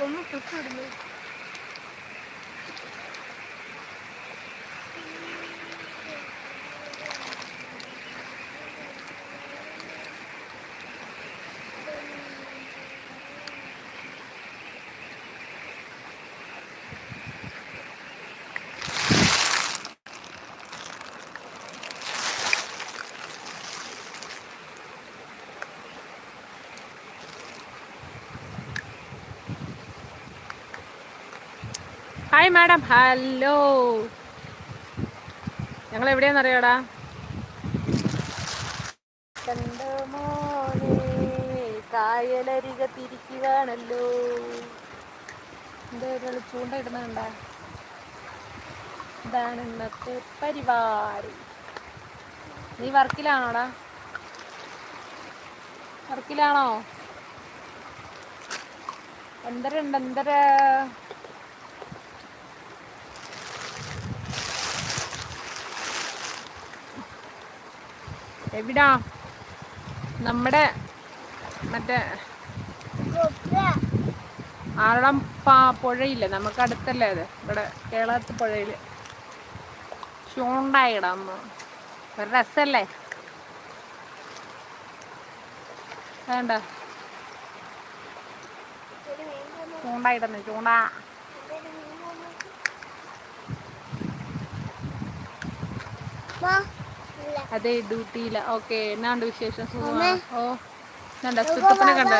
ചുട്ടിടുക ഒന്ന് ചുട്ടിടുന്നു hi madam hello ഞങ്ങൾ എവിടെയാന്ന് അറിയാടാ കായലരിക കായലരികത്തിരിക്കുവാണല്ലോ. എന്താ ഒരാൾ ചൂണ്ട ഇടുന്നുണ്ടാ ഇതാണ് ഇന്നത്തെ പരിപാടി. നീ വർക്കിലാണോടാ? വർക്കിലാണോ? എന്തരുണ്ട് എന്തര? എവിടാ? നമ്മുടെ മറ്റേ ആറളം പാ പുഴയില്ലേ? നമുക്ക് അടുത്തല്ലേ അത്? ഇവിടെ കേരളത്തിൽ പുഴയിൽ ചൂണ്ടായിടാം ഒരു രസല്ലേ? വേണ്ട. ചൂണ്ടായിടുന്നു ചൂണ്ട. അതെ ഡ്യൂട്ടിയില്ല ഓക്കെ എന്നാണ്ട് വിശേഷം? സുഖമാണ് ഓ കണ്ട?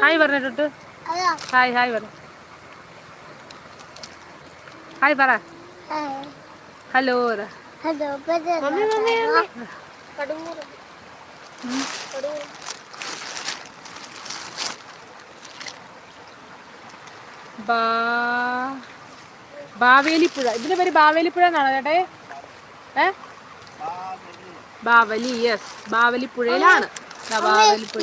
ഹായ് പറഞ്ഞിട്ട് ഹായ് ഹായ് പറ. ഹായ് പറ. ഹലോ ബാവേലിപ്പുഴ. ഇതിന്റെ പേര് ബാവേലിപ്പുഴ എന്നാണോ ചേട്ടേ? ഏ? ബാവലി യെസ് ബാവലി പുഴയിലാണ്. ബാവലിപ്പുഴ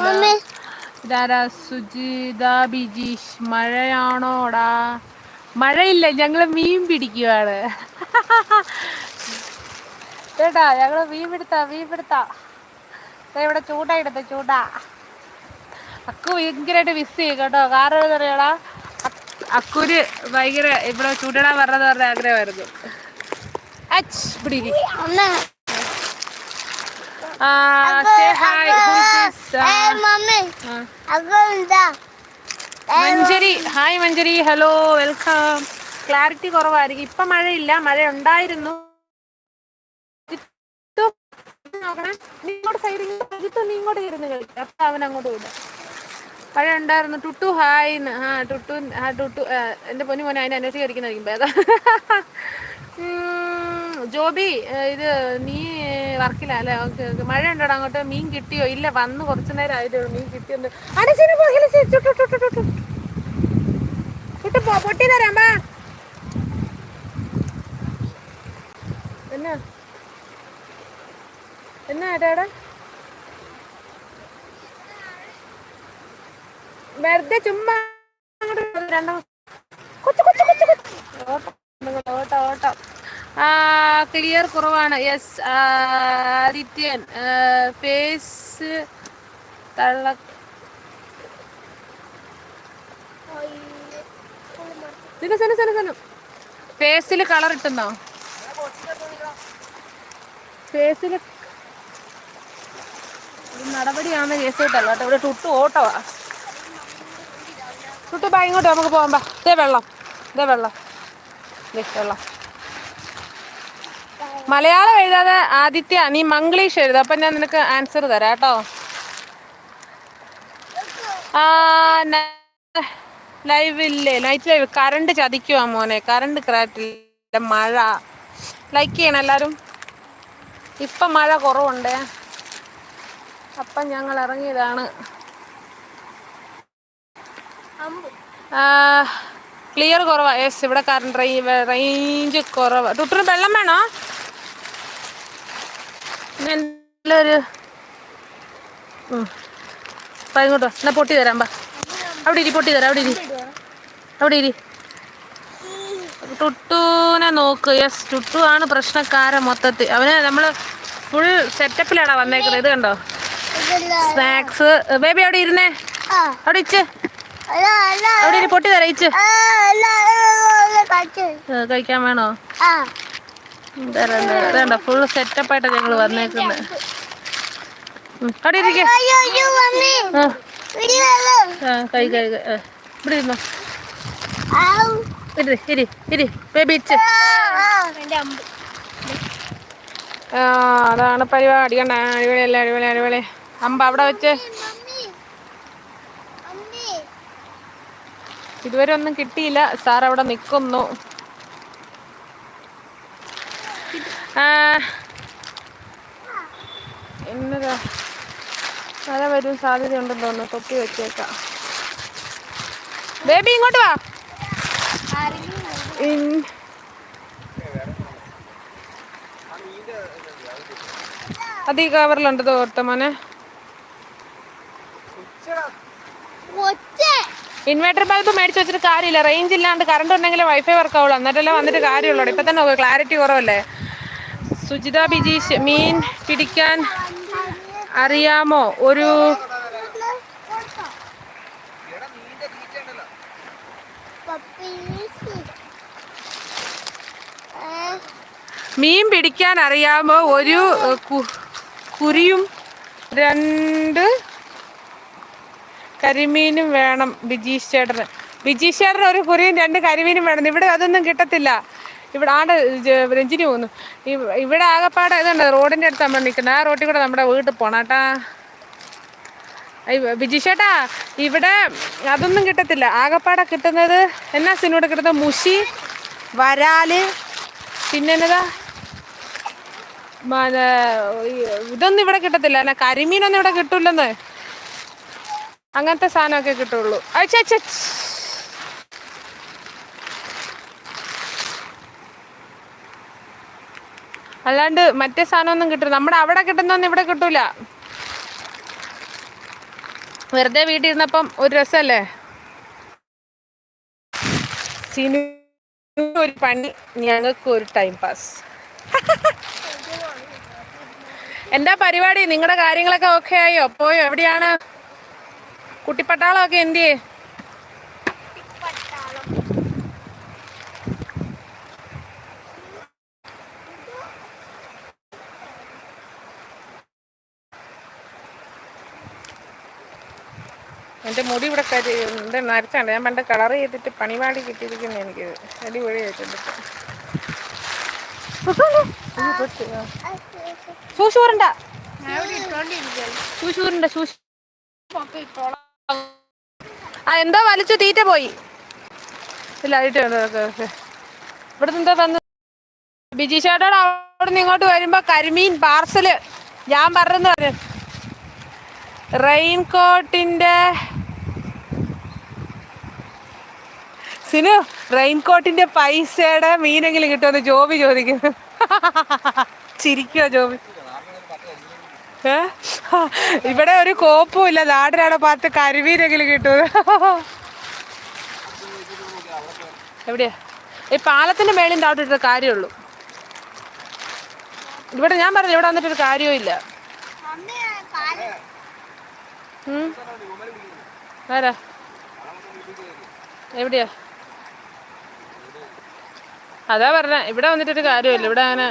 ഇതാരാ? സുജിത ബിജീഷ് മഴയാണോടാ? മഴയില്ല ഞങ്ങൾ മീൻ പിടിക്കുവാണ്. കേട്ടാ ഞങ്ങൾ മീൻ പിടുത്ത മീൻ പിടുത്ത. ഇവിടെ ചൂണ്ട എടുത്ത ചൂണ്ട. അക്കു ഭയങ്കരമായിട്ട് മിസ് ചെയ്യും കേട്ടോ. കാരണം എന്താ പറയടാ അക്കുര് ഭയങ്കര ഇവിടെ ചൂണ്ടിടാൻ പറഞ്ഞത് പറഞ്ഞ ആഗ്രഹമായിരുന്നു. അച്ഛ ഇരി. അമ്മ ആ, say hi. Who is this? ആ, മമ്മി ആ. അതെന്താ Manjari hi Manjari hello welcome clarity കുറവായിരിക്കും. ഇപ്പൊ മഴയില്ല മഴ ഉണ്ടായിരുന്നു ഇങ്ങോട്ട് ഇരുന്ന് കളിക്കും. അപ്പൊ അവൻ അങ്ങോട്ട് വിടും. മഴ ഉണ്ടായിരുന്നു ടുട്ടു ഹായ് ആ ടുട്ടു ആ ടുട്ടു എന്റെ പൊന്നു മോനെ അതിനെ അന്വേഷിക്കായിരിക്കുന്നതായിരിക്കും ഭേദം. ജോബി ഇത് നീ വർക്കില്ല അല്ലേ? ഓക്കെ മഴ അങ്ങോട്ട്? മീൻ കിട്ടിയോ? ഇല്ല വന്ന് കുറച്ചു നേരം ആയതേ മീൻ എന്നാ? എന്നാ ഏട്ടാടാ വെറുതെ ചുമ്മാ രണ്ടും കൊച്ചു കൊച്ചു കൊച്ചു കൊച്ചു ഓട്ടം നിങ്ങൾ ഓട്ടം ഓട്ടം ആ ക്ലിയർ കുറവാണ്. യെസ് ആദിത്യൻ ഫേസ് തള്ള ഫേസിൽ കളർ ഇട്ടുന്നോ? ഫേസിൽ നടപടിയാണ് കേസ് കേട്ടോ. ഇവിടെ ടുട്ട് ഓട്ടവാ ടുട്ടു ബാ ഇങ്ങോട്ട് നമുക്ക് പോകാം ബാ. ദേ വെള്ളം ഇതേ വെള്ളം. വെള്ളം. മലയാളം എഴുതാതെ ആദിത്യ നീ മംഗ്ലീഷ് എഴുത. അപ്പൊ ഞാൻ നിനക്ക് ആൻസർ തരാം കേട്ടോ. ലൈവ് ഇല്ലേ? നൈറ്റ് ലൈവ് കറണ്ട് ചതിക്കുവാ മോനെ. കറണ്ട് കറാറ്റില്ല മഴ. ലൈക്ക് ചെയ്യണം എല്ലാരും. ഇപ്പൊ മഴ കുറവുണ്ടേ? അപ്പം ഞങ്ങൾ ഇറങ്ങിയതാണ്. ക്ലിയർ കുറവാ. യെസ് ഇവിടെ കറണ്ട് റേഞ്ച് കുറവാ. ടുട്ടറിന് വെള്ളം വേണോ? ഒരു ഇങ്ങോട്ടോ. എന്നാ പൊട്ടി തരാം ബാ അവിടെ ഇരി പൊട്ടി തരാം അവിടെ ഇരി. അവിടെ ഇരി. ടുട്ടുവിനെ നോക്ക്. യെസ് ടുട്ടു ആണ് പ്രശ്നക്കാരൻ മൊത്തത്തിൽ. അവന് നമ്മൾ ഫുൾ സെറ്റപ്പിലാണോ വന്നേക്കുന്നത്. ഇത് കണ്ടോ? സ്നാക്സ് ബേബി അവിടെ ഇരുന്നേ. അവിടെ ഇച്ച്. അവിടെ ഇരി പൊട്ടി തരാം ഇച്ച്. കഴിക്കാൻ വേണോ? ആ ഫുൾ സെറ്റപ്പ് സെറ്റപ്പായിട്ടാ ഞങ്ങൾ വന്നേക്കുന്നത് അവിടെ ഇരിക്കേ. കൈ കൈ ഇവിടെ ഇരുന്നോ. ഇരി ഇരി ഇരി. ബേബി ഇച്ച് ആ അതാണ് പരിപാടി. കണ്ട? അടിപൊളി അല്ലേ അടിപൊളി അടിപൊളി. അമ്പ അവിടെ വെച്ച്. ഇതുവരെ ഒന്നും കിട്ടിയില്ല. സാർ അവിടെ നിൽക്കുന്നു ആ, എന്നതാ മഴ വരും സാധ്യതയുണ്ടെന്ന് തോന്നുന്നു. തൊപ്പി വെച്ചേക്കാം. ബേബി ഇങ്ങോട്ട് വാ. അത് ഈ കവറിലുണ്ട് തോർത്തമോനെ ഇൻവേർട്ടർ ബൾബ് മേടിച്ച് വെച്ചിട്ട് കാര്യമില്ല. റേഞ്ച് ഇല്ലാണ്ട് കറണ്ട് ഉണ്ടെങ്കിൽ വൈഫൈ വർക്ക് ആവുള്ളൂ. എന്നിട്ടല്ലേ വന്നിട്ട് കാര്യമുള്ളൂ. ഇപ്പൊ തന്നെ ക്ലാരിറ്റി കുറവല്ലേ? സുജിത ബിജീഷ് മീൻ പിടിക്കാൻ അറിയാമോ? ഒരു മീൻ പിടിക്കാൻ അറിയാമോ? ഒരു കുരിയും രണ്ട് കരിമീനും വേണം ബിജീഷ് ചേട്ടന് ബിജീഷ് ചേട്ടന് ഒരു കുരിയും രണ്ട് കരിമീനും വേണം. ഇവിടെ അതൊന്നും കിട്ടത്തില്ല. ഇവിടെ ആടെ രഞ്ജിനി പോകുന്നു ഇവ- ഇവിടെ ആകെപ്പാടെ ഇതുണ്ട് റോഡിന്റെ അടുത്ത് നമ്മൾ നിൽക്കുന്നത് ആ റോട്ടിൽ കൂടെ നമ്മുടെ വീട്ടിൽ പോണാട്ടാ ചേട്ടാ ഇവിടെ അതൊന്നും കിട്ടത്തില്ല. ആകപ്പാടെ കിട്ടുന്നത് എന്നാ സിനിമയുടെ കിട്ടുന്നത്? മുഷി വരാൽ പിന്നെ എന്നതാ മന ഇതൊന്നും ഇവിടെ കിട്ടത്തില്ല. എന്നാ കരിമീനൊന്നും ഇവിടെ കിട്ടൂലെന്ന് അങ്ങനത്തെ സാധനമൊക്കെ കിട്ടുള്ളൂ. അച്ഛ അച്ഛ അല്ലാണ്ട് മറ്റേ സാധനമൊന്നും കിട്ടില്ല നമ്മുടെ അവിടെ കിട്ടുന്നൊന്നും ഇവിടെ കിട്ടൂല. വെറുതെ വീട്ടിൽ ഇരുന്നപ്പം ഒരു രസമല്ലേ ഒരു പണി ഞങ്ങൾക്ക് ഒരു ടൈം പാസ് എന്താ പരിപാടി? നിങ്ങളുടെ കാര്യങ്ങളൊക്കെ ഓക്കെ ആയോ? പോയോ? എവിടെയാണ്? കുട്ടിപ്പട്ടാളമൊക്കെ എന്തിയേ? മുടി ഇവിടെ കരി ഇത് നരച്ചാണ്ട് ഞാൻ പണ്ട് കളർ ചെയ്തിട്ട് പണിപാടി കിട്ടിയിരിക്കുന്നു എനിക്ക്. അടിപൊളി ആയിട്ടുണ്ട് ആ എന്തോ വലിച്ചു തീറ്റ പോയി. ഇല്ല ഇവിടുന്ന് ഇവിടെ എന്താ വന്ന് ബിജി ചേട്ടൻ അവിടെ ഇങ്ങോട്ട് വരുമ്പോ കരിമീൻ പാർസൽ. ഞാൻ പറഞ്ഞു പറഞ്ഞു. റെയിൻകോട്ടിന്റെ സിനു റെയിൻകോട്ടിന്റെ പൈസയുടെ മീനെങ്കിലും കിട്ടുമെന്ന് ജോബി ചോദിക്കുന്നു. ചിരിക്കോ ജോബി? ഇവിടെ ഒരു കോപ്പും ഇല്ല. നാടിനാടെ പാത്ത് കരുവീനെങ്കിലും കിട്ടും എവിടെയാ? ഈ പാലത്തിന്റെ മേളിന്റെ അവിടെ ഇട്ട കാര്യമുള്ളൂ ഇവിടെ ഞാൻ പറഞ്ഞു ഇവിടെ വന്നിട്ടൊരു കാര്യവും ഇല്ല. ആരാ? എവിടെയാ? അതാ പറഞ്ഞ ഇവിടെ വന്നിട്ടൊരു കാര്യമില്ല ഇവിടെ അങ്ങനെ.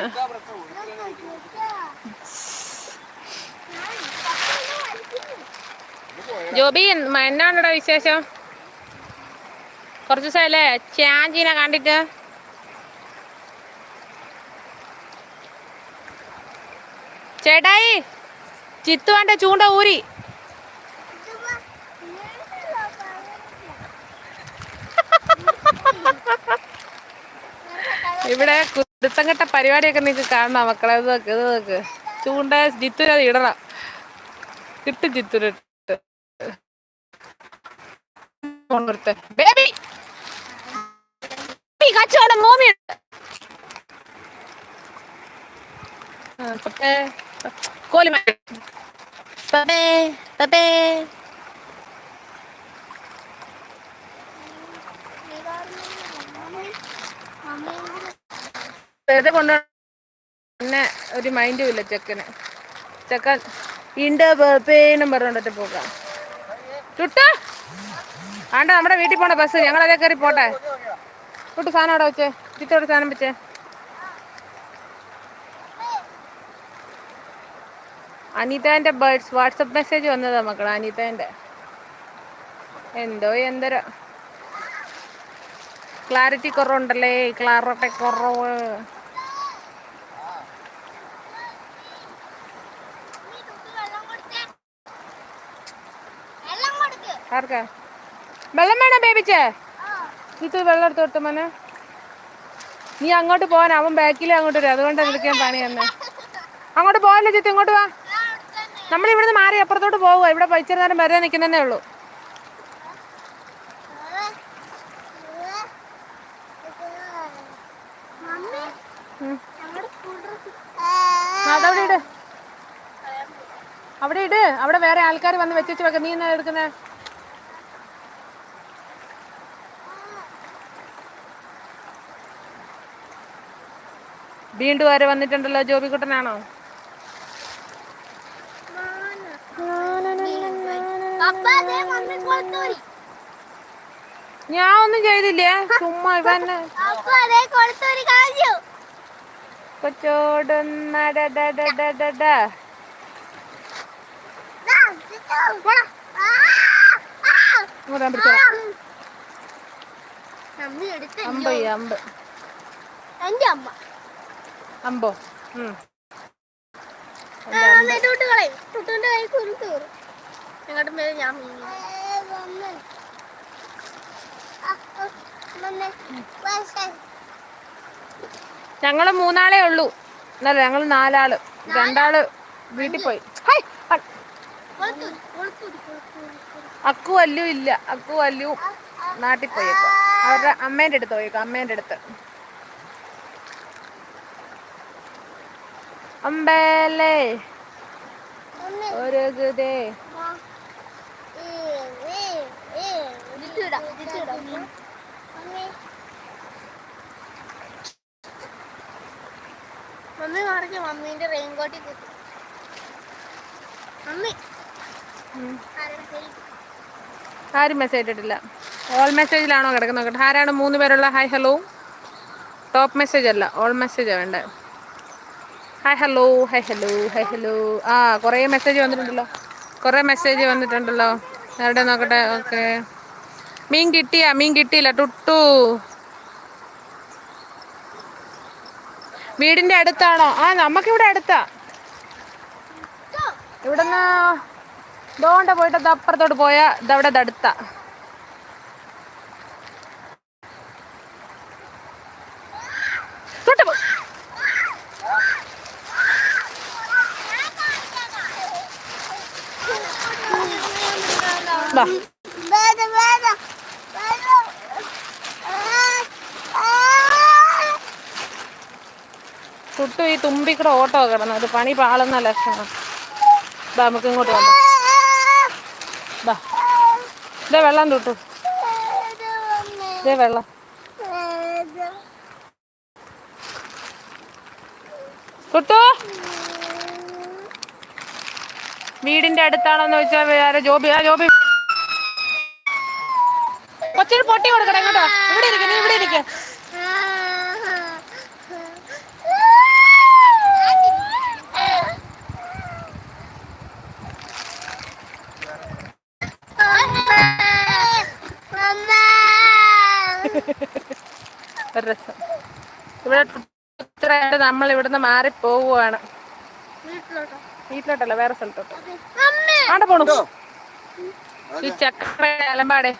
ജോബി മ- എന്നാണെടാ വിശേഷം? കുറച്ച് ദിവസമല്ലേ ചാഞ്ചീനെ കണ്ടിട്ട്? ചേട്ടായി ചിത്തുവാന്റെ ചൂണ്ട ഊരി. ഇവിടെ കുരുത്തങ്കട്ട പരിപാടിയൊക്കെ നിങ്ങൾക്ക് കാണണം മക്കളെ? നോക്ക് നോക്ക്. ചൂണ്ട ജിത്തുര ഇടണം. കിട്ടും ജിത്തുര ബേബി! കച്ചവടം മോമിയുണ്ട്. വെറുതെ പിന്നെ ഒരു മൈൻഡും ഇല്ല ചെക്കന്. ചെക്കൻ ഇണ്ട് പേനും പറഞ്ഞിട്ട് പോകാം ചുട്ട ആണ്ട നമ്മുടെ വീട്ടിൽ പോണ ബസ്. ഞങ്ങൾ അതേ കയറി പോട്ടെ. ചുട്ട് സാധനം അവിടെ വെച്ചേ. ചിത്തോടെ സാധനം വെച്ചേ. അനിതാന്റെ ബേർഡ്സ് വാട്സപ്പ് മെസ്സേജ് വന്നതാ മക്കൾ അനിതാന്റെ എന്തോ എന്തരോ. ക്ലാരിറ്റി കുറവുണ്ടല്ലേ? ക്ലാരിറ്റി കുറവ് വെള്ളം കൊടുക്ക് ആർക്കാ? വെള്ളം വേണോ ബേബിച്ചേ ഇത് വെള്ളം എടുത്ത് കൊടുത്ത മോനെ. നീ അങ്ങോട്ട് പോകാൻ അവൻ ബാക്കിൽ അങ്ങോട്ട് വരും. അതുകൊണ്ട് വിളിക്കാൻ പണി തന്നെ. അങ്ങോട്ട് പോകല്ലേ ചിത്ത് ഇങ്ങോട്ട് വാ. നമ്മൾ ഇവിടുന്ന് മാറി അപ്പുറത്തോട്ട് പോവുക ഇവിടെ പൈച്ച നേരം വരെ നിൽക്കുന്നതേ ഉള്ളൂ. അവിടെ ഇട്. അവിടെ വേറെ ആൾക്കാർ വന്ന് വെച്ചിട്ട് വെക്ക. നീ എന്നാ എടുക്കുന്നേ? വീണ്ടും വരെ വന്നിട്ടുണ്ടല്ലോ? ജോബിക്കുട്ടനാണോ? കുട്ടനാണോ ഞാൻ ഒന്നും ചെയ്തില്ലേ? ചുമ്മാ അമ്പ് അമ്പ് എന്റെ അമ്മ. അമ്പോ. ഞാൻ. ഞങ്ങൾ മൂന്നാളേ ഉള്ളൂ. എന്നല്ല ഞങ്ങൾ നാലാൾ. രണ്ടാൾ വീട്ടിൽ പോയി. അക്കു അല്ലു ഇല്ല. അക്കു അല്ലു നാട്ടിൽ പോയേക്കോ അവരുടെ അമ്മേന്റെ അടുത്ത് പോയേക്കോ അമ്മേന്റെ അടുത്ത്. അമ്പേലേ മമ്മി, ഒരു ഗുദേ വാ. ഏ, ഏ, ഏ. ഇതിട്ടിടാം, ഇതിട്ടിടാം. മമ്മി. മറിഞ്ഞ മമ്മീന്റെ റെയിൻകോട്ടിൽ കുത്തി മമ്മി. ആരും മെസ്സേജ് ഇട്ടിട്ടില്ല ഓൾ മെസ്സേജിലാണോ കിടക്കുന്നത് നോക്കട്ടെ ആരാണ് മൂന്ന് പേരുള്ള ഹായ് ഹലോ ടോപ്പ് മെസ്സേജ് അല്ല ഓൾ മെസ്സേജാണ് വേണ്ടത് hi hello hi hello hi hello ആ കുറേ മെസ്സേജ് വന്നിട്ടുണ്ടല്ലോ. കുറേ മെസ്സേജ് വന്നിട്ടുണ്ടല്ലോ. എവിടെ നോക്കട്ടെ ഓക്കെ. മീൻ കിട്ടിയാ മീൻ കിട്ടിയില്ല ടുട്ടു. വീടിന്റെ അടുത്താണോ? ആ നമുക്കിവിടെ അടുത്താ? ഇവിടുന്ന് ദോണ്ട പോയിട്ട് അപ്പുറത്തോട്ട് പോയാ ഇതവിടെ അടുത്ത വേദ, ആ. ചുട്ടു ഈ തുമ്പിക്കൂടെ ഓട്ടോ കിടന്നു. അത് പണി പാളുന്ന ലക്ഷണം. ദാ നമുക്ക് ഇങ്ങോട്ട് വന്നു. ദാ. ഇതേ വെള്ളം തൊട്ടു. ഇതേ വെള്ളം. കുട്ടു? വീടിന്റെ അടുത്താണോന്ന് ചോദിച്ചാൽ ജോബി ആ ജോബി കൊച്ചിന് പൊട്ടി കൊടുക്കണം കേട്ടോ. ഇവിടെ ഇരിക്കും നീ ഇവിടെ ഇരിക്കും. ഒരു രസം. ഇവിടെ ഇത്രയായിട്ട് നമ്മൾ ഇവിടുന്ന് മാറി പോവുകയാണ്. വീട്ടിലോട്ടല്ല വേറെ സ്ഥലത്തോട്ട്. ആടെ പോണു. ഈ ചക്ര അലമ്പാടെ.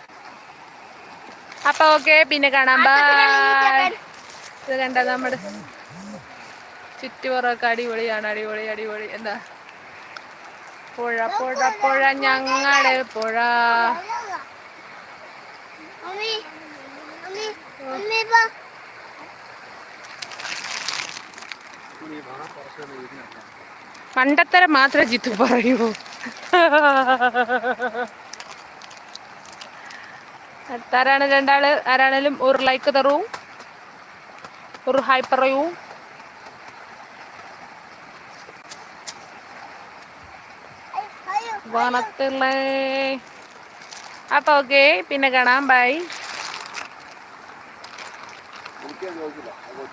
അപ്പൊ ഓക്കെ പിന്നെ കാണാം. ബൈ ഇത് കണ്ട നമ്മുടെ ചുറ്റുപുറമൊക്കെ അടിപൊളിയാണ് അടിപൊളി അടിപൊളി. എന്താ? പുഴ പുഴ പുഴ ഞങ്ങളുടെ പുഴ. പണ്ടത്തരം മാത്രമേ ജിത്തു പറയൂ ആരാണ് രണ്ടാൾ? ആരാണേലും ഒരു ലൈക്ക് തരൂ. ഒരു ഹായ് പറയൂ. അപ്പൊ ഓക്കെ പിന്നെ കാണാം. ബൈ എനിക്ക് ചോദിച്ചില്ല